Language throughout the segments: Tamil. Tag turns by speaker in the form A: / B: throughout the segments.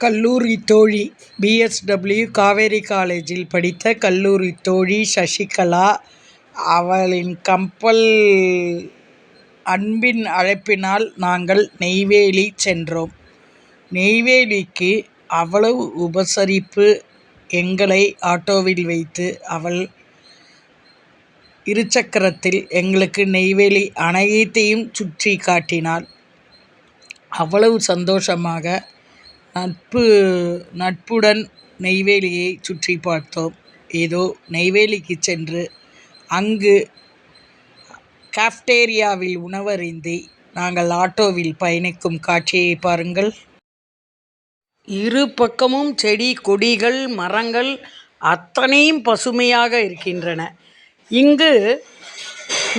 A: கல்லூரி தோழி பிஎஸ்டபிள்யூ காவேரி காலேஜில் படித்த கல்லூரி தோழி சசிகலா அவளின் கம்பல் அன்பின் அழைப்பினால் நாங்கள் நெய்வேலி சென்றோம். நெய்வேலிக்கு அவ்வளவு உபசரிப்பு எங்களை ஆட்டோவில் வைத்து அவள் இருசக்கரத்தில் எங்களுக்கு நெய்வேலி அனைத்தையும் சுற்றி காட்டினாள். அவ்வளவு சந்தோஷமாக நட்பு நட்புடன் நெய்வேலியை சுற்றி பார்த்தோம். ஏதோ நெய்வேலிக்கு சென்று அங்கு காஃப்டேரியாவில் உணவருந்தி நாங்கள் ஆட்டோவில் பயணிக்கும் காட்சியை பாருங்கள். இரு பக்கமும் செடி கொடிகள் மரங்கள் அத்தனையும் பசுமையாக இருக்கின்றன. இங்கு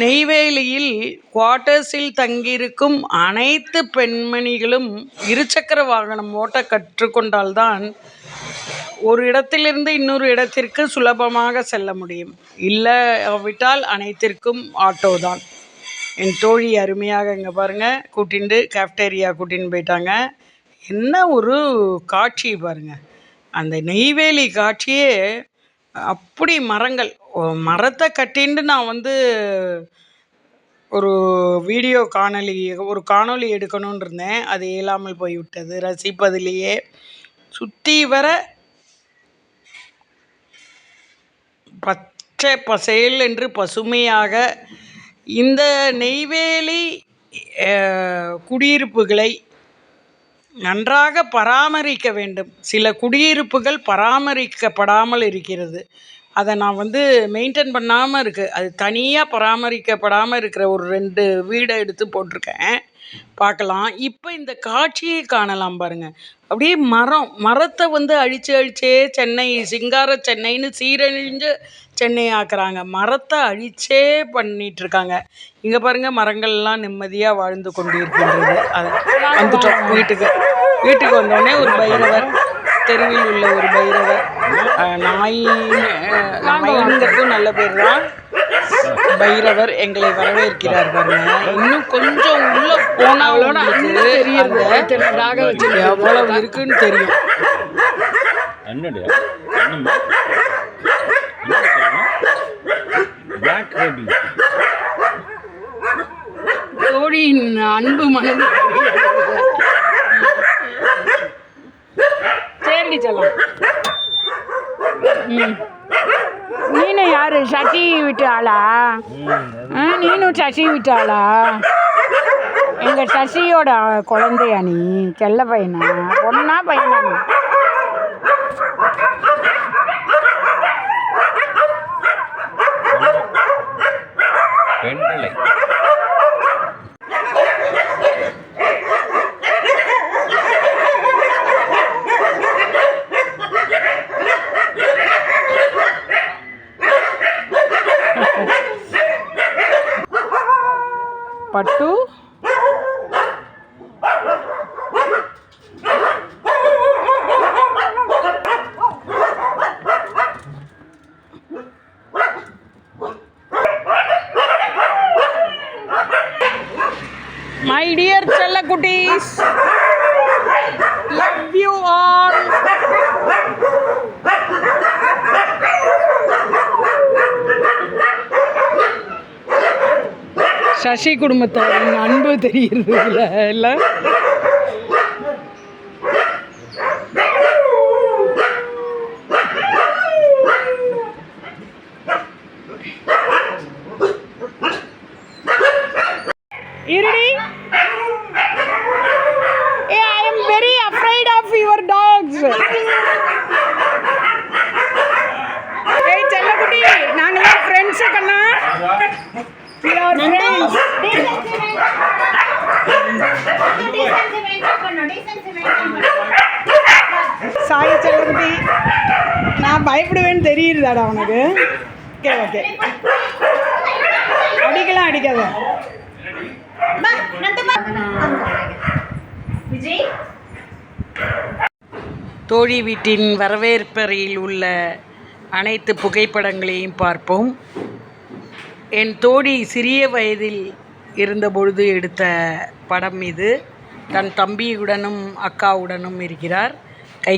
A: நெய்வேலியில் குவார்ட்டர்ஸில் தங்கியிருக்கும் அனைத்து பெண்மணிகளும் இருசக்கர வாகனம் ஓட்ட கற்றுக்கொண்டால்தான் ஒரு இடத்திலிருந்து இன்னொரு இடத்திற்கு சுலபமாக செல்ல முடியும். இல்லாவிட்டால் அனைத்திற்கும் ஆட்டோ தான். என் தோழி அருமையாக இங்கே பாருங்கள் கூட்டிண்டு கேஃப்டேரியா கூட்டின்னு போயிட்டாங்க. என்ன ஒரு காட்சி பாருங்கள் அந்த நெய்வேலி காட்சியே அப்படி மரங்கள். மரத்தை கட்டின்னு நான் வந்து ஒரு வீடியோ காணொளி ஒரு காணொளி எடுக்கணும்னு இருந்தேன். அது இயலாமல் போய்விட்டது. ரசிப்பதிலேயே. சுற்றி வர பச்சை பசேல் என்று பசுமையாக இந்த நெய்வேலி குடியிருப்புகளை நன்றாக பராமரிக்க வேண்டும். சில குடியிருப்புகள் பராமரிக்கப்படாமல் இருக்கிறது. அதை நான் வந்து மெயின்டென் பண்ணாமல் இருக்குது அது தனியாக பராமரிக்கப்படாமல் இருக்கிற ஒரு ரெண்டு வீடை எடுத்து போட்டிருக்கேன். பார்க்கலாம். இப்போ இந்த காட்சியை காணலாம் பாருங்கள் அப்படியே மரம் மரத்தை வந்து அழித்து அழிச்சே சென்னை சிங்கார சென்னைன்னு சீரழிஞ்ச சென்னை ஆக்குறாங்க. மரத்தை அழிச்சே பண்ணிகிட்ருக்காங்க இங்கே பாருங்கள் மரங்கள்லாம் நிம்மதியாக வாழ்ந்து கொண்டு இருக்கின்றது அது வந்துட்டோம். வீட்டுக்கு வீட்டுக்கு வந்தோடனே ஒரு பைரவர் தெருவில் உள்ள ஒரு பைரவர். நாய் நாய்ங்கிறதும் நல்ல பேர் தான். பைரவர் எங்களை வரவேற்கிறார் பாருங்க. இன்னும் கொஞ்சம் உள்ள போனாலோட தெரியுது. எவ்வளவு இருக்குன்னு தெரியும். தோழியின் அன்பு மனது சரி செல்லம்.
B: நீனு நீனும் யாரு? சசி விட்டு நீனும் சசி விட்டாளா எங்கள் சசியோட குழந்தையா நீ? செல்ல பையனா? பொண்ணா பையனா நீ?
A: குட்டீஸ். லவ் யூ ஆல் சசி குடும்பத்தோட அன்பு தெரியுது இல்லை? ஓகே அடிக்கலாம் அடிக்காத. தோழி வீட்டின் வரவேற்பறையில் உள்ள அனைத்து புகைப்படங்களையும் பார்ப்போம். என் தோழி சிறிய வயதில் இருந்தபொழுது எடுத்த படம் இது. தன் தம்பியுடனும் அக்காவுடனும் இருக்கிறார். கை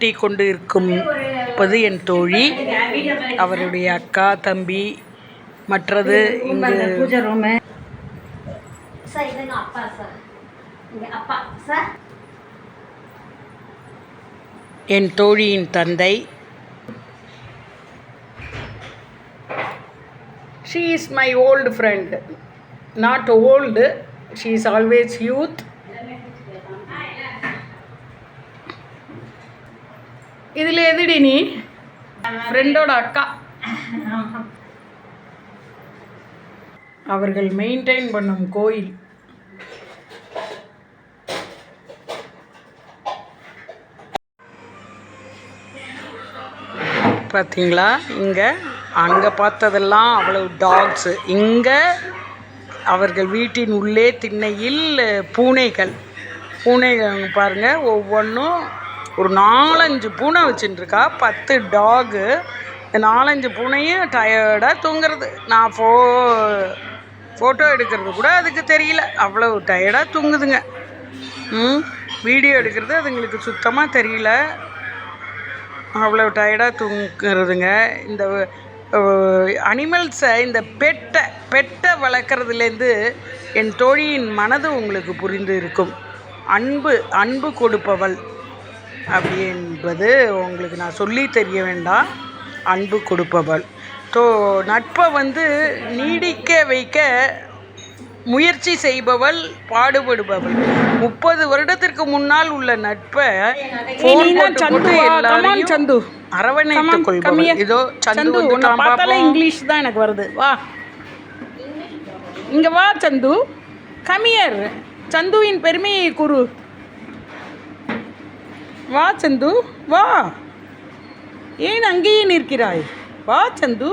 A: கொட்டி கொண்டு இருக்கும் இருப்பது என் தோழி. அவருடைய அக்கா தம்பி மற்றது இங்கு
B: பூஜை ரூமு
A: என் தோழியின் தந்தை. She is my old friend not old she is always youth இதில் எதுடி நீ? ஃப்ரெண்டோட அக்கா. அவர்கள் மெயின்டைன் பண்ணும் கோயில். பார்த்தீங்களா இங்கே அங்கே பார்த்ததெல்லாம் அவ்வளவு டாக்ஸு இங்கே அவர்கள் வீட்டின் உள்ளே திண்ணையில் பூனைகள். பூனைகள் பாருங்கள் ஒவ்வொன்றும் ஒரு நாலஞ்சு பூனை வச்சுட்டுருக்கா. பத்து டாகு இந்த நாலஞ்சு பூனையும் டயர்டாக தூங்குறது. நான் ஃபோ ஃபோட்டோ எடுக்கிறது கூட அதுக்கு தெரியல. அவ்வளோ டயர்டாக தூங்குதுங்க. ம் வீடியோ எடுக்கிறது அதுங்களுக்கு சுத்தமாக தெரியல. அவ்வளோ டயர்டாக தூங்குறதுங்க. இந்த அனிமல்ஸை இந்த பெட்டை பெட்டை வளர்க்குறதுலேருந்து என் தோழியின் மனது உங்களுக்கு புரிந்து இருக்கும். அன்பு அன்பு கொடுப்பவள். அப்படி என்பது உங்களுக்கு நான் சொல்லி தெரிய வேண்டாம். அன்பு கொடுப்பவள். ஸோ நட்பை வந்து நீடிக்க வைக்க முயற்சி செய்பவள் பாடுபடுபவள். முப்பது வருடத்திற்கு முன்னால் உள்ள நட்பை எல்லாரையும்
B: சந்து.
A: அரவணைத்துக் கொள்பவள். இதோ சந்து
B: சந்து. இங்கிலீஷ் தான் எனக்கு வருது. வா. இங்க வா சந்து. கமியர் சந்துவின் பெருமையை கூறு. வா சந்து. வா. ஏன் அங்கேயே நிற்கிறாய்? வா சந்து.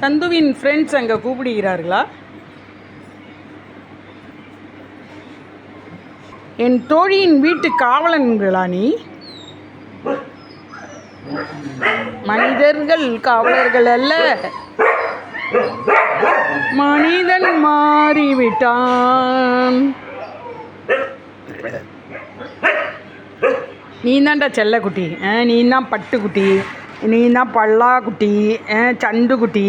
B: சந்துவின் ஃப்ரெண்ட்ஸ் அங்கே கூப்பிடுகிறார்களா? என் தோழியின் வீட்டு காவலன்களா நீ? மனிதர்கள் காவலர்கள் அல்ல. மனிதன் மாறிவிட்டான். நீ தான்டா செல்லக்குட்டி. நீ தான் பட்டுக்குட்டி. நீ தான் பல்லாக்குட்டி சண்டுக்குட்டி.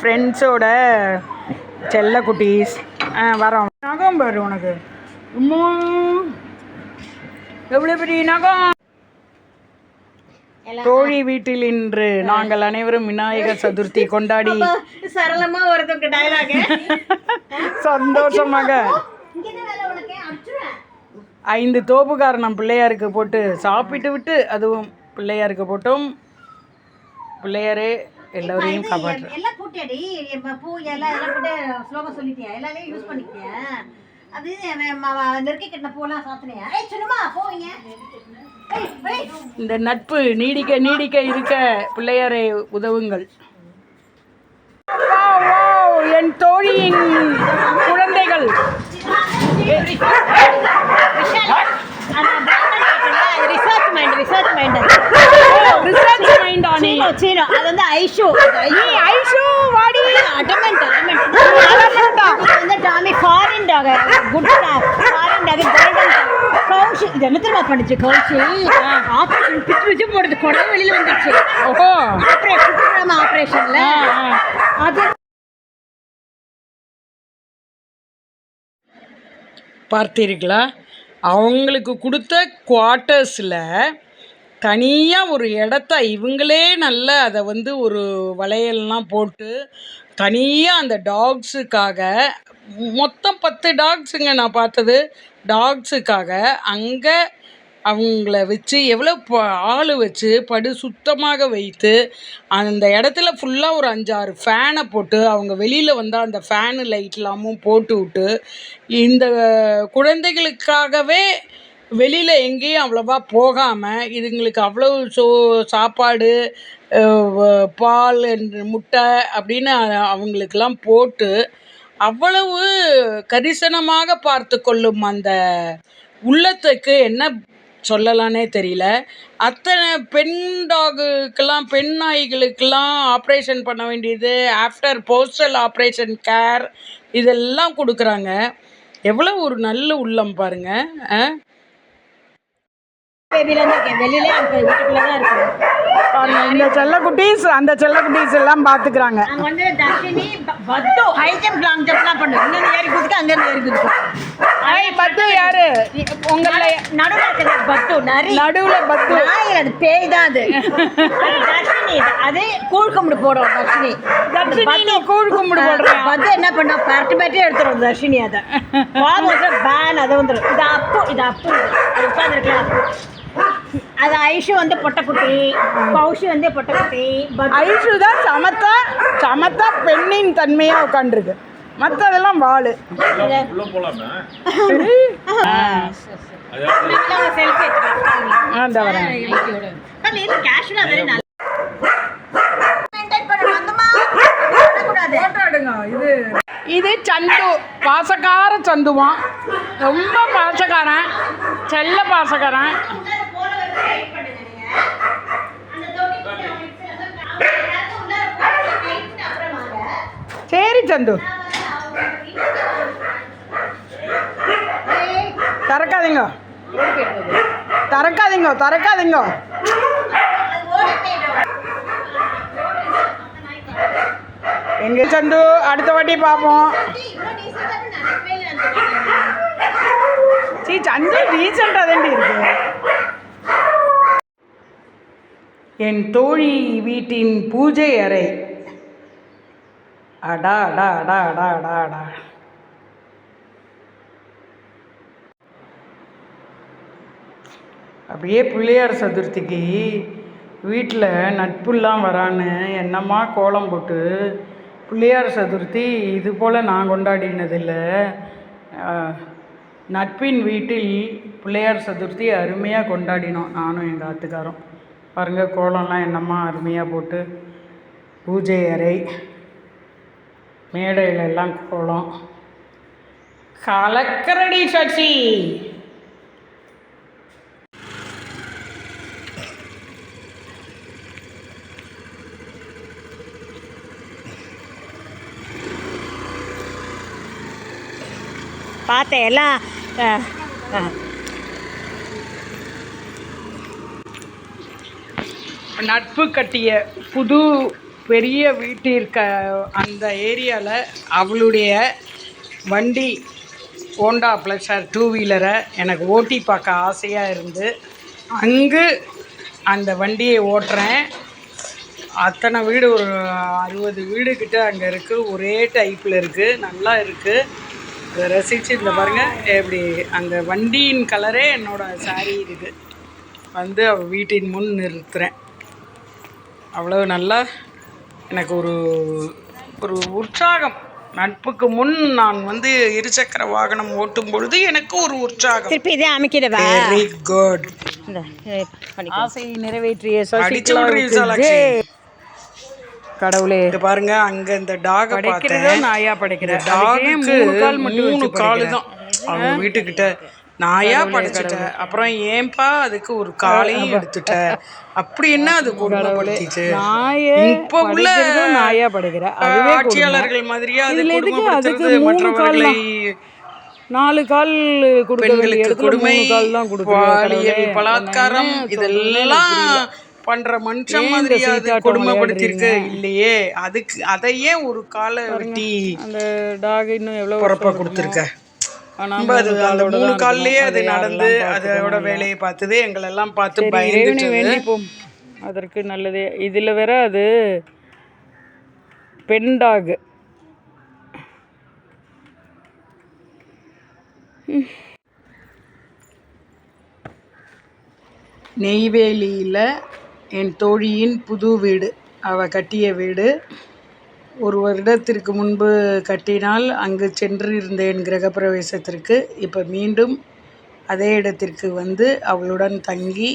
B: ஃப்ரெண்ட்ஸோட செல்லக்குட்டீஸ். ஆ வரோம். நகம் பாரு உனக்கு. எவ்வளோ பெரிய நகம்? தோழி வீட்டில் இன்று நாங்கள் அனைவரும் விநாயகர் சதுர்த்தி கொண்டாடி
C: சரளமாக ஒருத்தவங்க டைலாக்
A: சந்தோஷமாக. ஐந்து தோப்புக்காரணம் பிள்ளையாருக்கு போட்டு சாப்பிட்டு விட்டு அதுவும் பிள்ளையாருக்கு போட்டும். பிள்ளையாரே எல்லோரையும் காப்பாற்று.
C: எல்லாம் போட்டியாடி பூ எல்லாம் எல்லாம் போட்டு ஸ்லோகம் சொல்லிட்டியா? எல்லாரையும் யூஸ் பண்ணிட்டியா? அது நெருக்கி கட்டின பூலாம் சாத்தினியா ஏய் சொல்லுமா போவீங்க.
A: இந்த நட்பு நீடிக்க நீடிக்க இருக்க பிள்ளையாரை உதவுங்கள். என் தோழியின் குழந்தைகள்.
C: Research mind research mind
A: research mind Annie.
C: சீனோ சீனோ அது வந்து ஐஷு.
A: ஐஷு வாடி.
C: அடமெண்ட் அடமெண்ட் வந்து Tommy foreign dog good foreign dog golden கவுஷ் இது என்ன தெரியுமா பண்ணுச்சு? கவுஷ் ஆப்ரேஷன் பிச்சு பிச்சு போடுது. குடவே வெளியில வந்துருச்சு.
A: ஓஹோ.
C: ஆப்ரேஷன் ஆப்ரேஷன்ல. அது
A: பார்த்தீர்களா அவங்களுக்கு கொடுத்த குவார்ட்டர்ஸில் தனியாக ஒரு இடத்த இவங்களே நல்ல அதை வந்து ஒரு வளையல்லாம் போட்டு தனியாக அந்த டாக்ஸுக்காக மொத்தம் பத்து டாக்ஸுங்க நான் பார்த்தது. டாக்ஸுக்காக அங்கே அவங்கள வச்சு எவ்வளோ ப ஆள் வச்சு படு சுத்தமாக வைத்து அந்த இடத்துல ஃபுல்லாக ஒரு அஞ்சாறு ஃபேனை போட்டு அவங்க வெளியில் வந்தால் அந்த ஃபேனு லைட்லாமும் போட்டு விட்டு இந்த குழந்தைகளுக்காகவே வெளியில் எங்கேயும் அவ்வளோவா போகாமல் இதுங்களுக்கு அவ்வளோ சோ சாப்பாடு பால் முட்டை அப்படின்னு அவங்களுக்கெல்லாம் போட்டு அவ்வளவு கரிசனமாக பார்த்து கொள்ளும் அந்த உள்ளத்துக்கு என்ன சொல்லலானே தெரியல. அத்தனை பெண் டாகுக்கெல்லாம் பெண் நாய்களுக்கெல்லாம் ஆப்ரேஷன் பண்ண வேண்டியது ஆஃப்டர் போஸ்டல் ஆப்ரேஷன் கேர் இதெல்லாம் கொடுக்குறாங்க. எவ்வளோ ஒரு நல்ல உள்ளம் பாருங்க ஆ?
C: பேபில இருக்கேன் வெளியில அங்க தான் இருக்கேன்
B: இந்த செல்லக்குட்டீஸ் அந்த செல்லக்குட்டீஸ் எல்லாம் பார்த்துக்கிறாங்க
C: அங்க வந்து தர்ஷினி பத்து ஹை ஜம்ப் லாங் ஜம்ப்லாம் பண்ணும் இங்க ஏறி குதிக்க அங்க இருந்து ஏறி குதிக்கும்
B: ஐய் பத்து யாரு? உங்கள
C: நடுவில் இருக்கிறது பத்து நரி.
B: நடுவுல பத்து.
C: நாயில் அது பேய் தான் அது. தர்ஷினி அது கூழ் கும்பிடு போடுவோம் தர்ஷினி.
B: தர்ஷினி, கூழ் கும்பிடு போடுறியா?
C: பத்து என்ன பண்ணா பரட்டு பரட்டி எடுத்துரும் தர்ஷினி அதை. வந்து பேன் அதை வந்துடும் இது அப்பு இது அப்பு. அது உட்காந்துருக்கலாம் அப்பு. அது ஐஷு வந்து பொட்டக்குட்டி கௌஷி வந்து பொட்டக்குட்டி
B: ஐஷு தான் சமத்தா சமத்தா பெண்ணின் தன்மையா உட்காந்துருக்கு மற்றதெல்லாம்
C: பண்ணக்கூடாது
B: இது இது. சந்து பாசக்கார சந்துவான் ரொம்ப பாசக்காரன் செல்ல பாசக்காரன். சரி சந்து. திறக்காதீங்க. திறக்காதீங்க திறக்காதீங்க. எங்க சந்து? அடுத்த வாட்டி பார்ப்போம். சீ சந்து ரீசெண்டாக தாண்டி இருக்கு. என் தோழி வீட்டின் பூஜை அறை. அடா அடா அடா அடா அடா அடா. அப்படியே பிள்ளையார் சதுர்த்திக்கு வீட்டில் நட்புலாம் வரான்னு என்னம்மா கோலம் போட்டு பிள்ளையார் சதுர்த்தி இது போல் நான் கொண்டாடினதில்லை. நட்பின் வீட்டில் பிள்ளையார் சதுர்த்தி அருமையாக கொண்டாடினோம் நானும் எங்கள் ஆத்துக்காரும். பாருங்கள் கோலம்லாம் என்னம்மா அருமையாக போட்டு. பூஜை அறை மேடையிலெல்லாம் கோலம். கலக்கரடி சச்சி
C: பார்த்தேன் எல்லாம்
A: நட்பு கட்டிய புது பெரிய வீட்டிற்க அந்த ஏரியாவில் அவளுடைய வண்டி ஹோண்டா ப்ளஸர் டூ வீலரை எனக்கு ஓட்டி பார்க்க ஆசையாக இருந்து அங்கு அந்த வண்டியை ஓட்டுறேன். அத்தனை வீடு ஒரு அறுபது வீடு கிட்ட அங்கே இருக்குது ஒரே டைப்பில் இருக்குது நல்லா இருக்குது அதை ரசித்து இந்த பாருங்கள் எப்படி அந்த வண்டியின் கலரே என்னோடய saree இருக்குது வந்து அவள் வீட்டின் முன் நிறுத்துகிறேன் அவ்வளவு நல்லா எனக்கு ஒரு ஒரு உற்சாகம். நட்புக்கு முன் நான் வந்து இருசக்கர வாகனம் ஓட்டும் பொழுது எனக்கு ஒரு உற்சாகம்.
C: திருப்பி இதே அமைக்கிடவா?
A: வெரி குட்
C: இதை
B: ஆசையை நிறைவேற்றிய. கடவுளே.
A: இங்க பாருங்க அங்க இந்த டாக
B: படைக்கிறதோ நாயா படைக்கிற
A: டாகுக்கு
B: மூணு கால் மட்டும்
A: மூணு
B: வச்சு
A: காலு
B: படைக்கிற.
A: தான் அவங்க வீட்டுக்கிட்ட நாயா படைச்சிட்டேன் அப்புறம் ஏன்பா அதுக்கு ஒரு காலையும் எடுத்துட்ட? அப்படி என்ன அது கொடுமைப்படுத்திச்சு? இப்ப உள்ள
B: நாயா படைக்கிற.
A: ஆட்சியாளர்கள் மாதிரியா அது கொடுமைப்படுத்துறது மற்றவர்களை
B: நாலு கால் கொடுக்க
A: கொடுமை பாலியல். பலாத்காரம் இதெல்லாம் பண்ற மனுஷன் மாதிரியா அது கொடுமைப்படுத்திருக்கு இல்லையே. அதுக்கு அதை ஏன் ஒரு காலை வெட்டி
B: அந்த டாக் இன்னும் எவ்வளோ
A: பொறப்ப கொடுத்துருக்க? ரொம்ப அது
B: மூணு
A: அந்த மூணு கால்லயே அது நடந்து அதோட வேலையை பார்த்தது. எங்களெல்லாம் பார்த்து பயந்துட்டு
B: வேண்டிப்போம். அதற்கு நல்லதே. இதில் வேற அது பெண் டாக்.
A: நெய்வேலியில் என் தோழியின் புது வீடு. அவள் கட்டிய வீடு. ஒரு வருடத்திற்கு முன்பு கட்டினால் அங்கு சென்று இருந்தேன் கிரகப்பிரவேசத்திற்கு. இப்போ மீண்டும் அதே இடத்திற்கு வந்து அவளுடன் தங்கி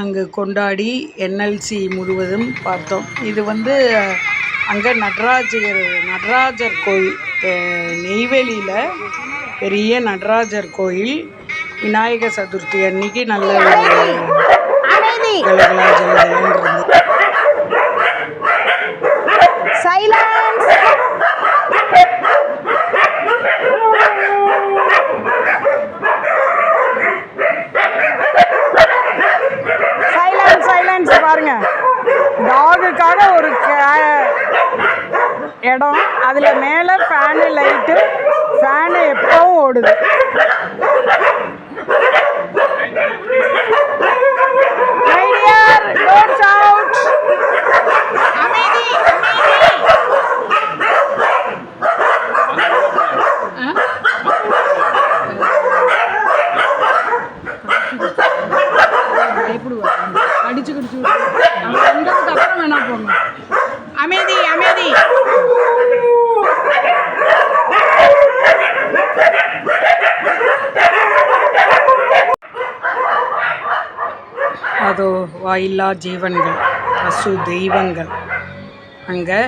A: அங்கு கொண்டாடி என்எல்சி முழுவதும் பார்த்தோம். இது வந்து அங்கே நடராஜர் நடராஜர் கோயில் நெய்வேலியில் பெரிய நடராஜர் கோயில் விநாயக சதுர்த்தி அன்னைக்கு நல்ல கலகலா ஜலஜலன்னு இருந்தது.
C: கைலாம் சைலன்ஸ் சைலன்ஸ்
A: பாருங்க. டாகுக்காக ஒரு இடம். அதுல மேலே ஃபேனு லைட்டு ஃபேனு எப்பவும் ஓடுது. Idea dear, don't. அதோ வாயில்லா ஜீவன்கள் பசு தெய்வங்கள். அங்கே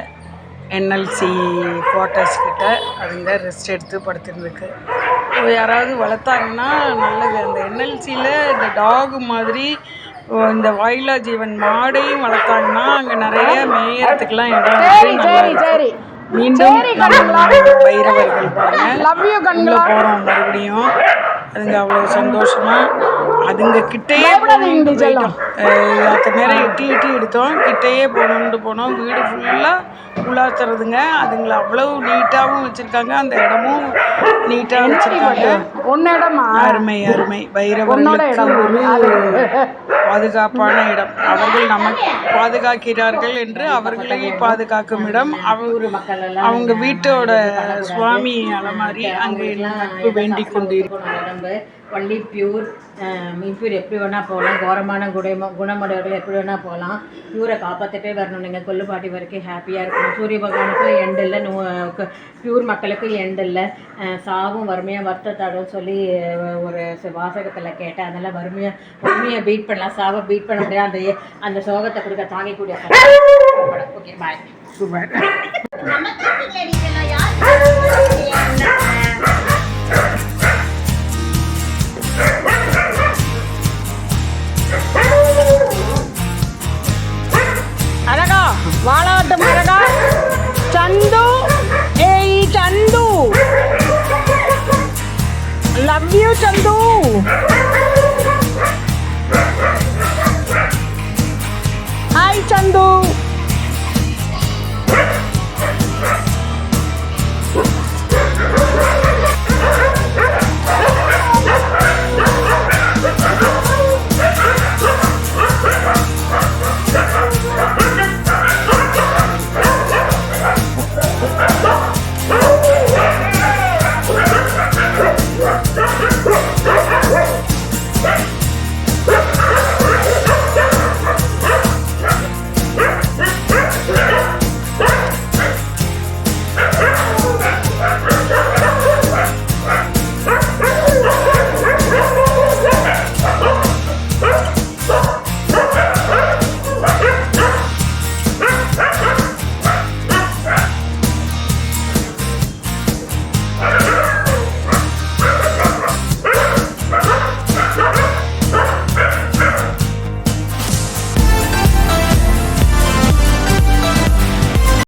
A: என்எல்சி குவார்ட்டர்ஸ் கிட்ட அதுங்க ரெஸ்ட் எடுத்து படுத்துருந்துருக்கு. யாராவது வளர்த்தாங்கன்னா நல்லது. அந்த என்எல்சியில் இந்த டாக் மாதிரி இந்த வாயிலா ஜீவன் மாடையும் வளர்த்தாங்கன்னா அங்கே நிறைய மேயறதுக்கெல்லாம் இடம் இருக்கு. நல்லா இருக்கும். மீண்டும் பைரவர்கள் பாருங்க. போகிறோம் மறுபடியும். அதுங்க அவ்வளோ சந்தோஷமா அதுங்க கிட்டேயே போயிட்டோம். அஹ் அத்த நேரம் எட்டி எட்டி எடுத்தோம் கிட்டேயே போகணுன்ட்டு போனோம். வீடு ஃபுல்லாக உலாத்துறதுங்க. அதுங்களை அவ்வளோ நீட்டாகவும் வச்சுருக்காங்க. அந்த இடமும் நீட்டாக வச்சுருக்காங்க.
B: ஒன்னு இடமா?
A: அருமை அருமை. பைரவர்களுக்கு பாதுகாப்பான இடம். அவர்கள் நமக்கு பாதுகாக்கிறார்கள் என்று அவர்களை பாதுகாக்கும் இடம். அவர் அவங்க வீட்டோட சுவாமி அலமாரி அங்கே நட்பு வேண்டிக் கொண்டு
C: இருக்கணும் உடம்பு ஒன்லி பியூர் இம்பியூர் எப்படி வேணால் போகலாம். கோரமான குணம குணமுடையவர்கள் எப்படி வேணால் போகலாம். பியூரை காப்பாற்றிட்டே வரணும். நீங்கள் கொல்லுப்பாட்டி வரைக்கும் ஹாப்பியாக இருக்கணும். சூரிய பகவானுக்கும் எண்ட் இல்லை. நோ பியூர் மக்களுக்கும் எண்ட் இல்லை. சாவும் வறுமையாக வருத்தத்தாடும் சொல்லி ஒரு வாசகத்தில் கேட்டேன். அதனால் வறுமையாக வறுமையை பீட் பண்ணலாம். சாவை பீட் பண்ண முடியாது. அந்த அந்த சோகத்தை கொடுக்க தாங்கக்கூடிய ஓகே பாய்
A: சூப்பர்
B: அழகா வாழாட்டம் அழகா சந்து ஏய் Chandu love you Chandu hi Chandu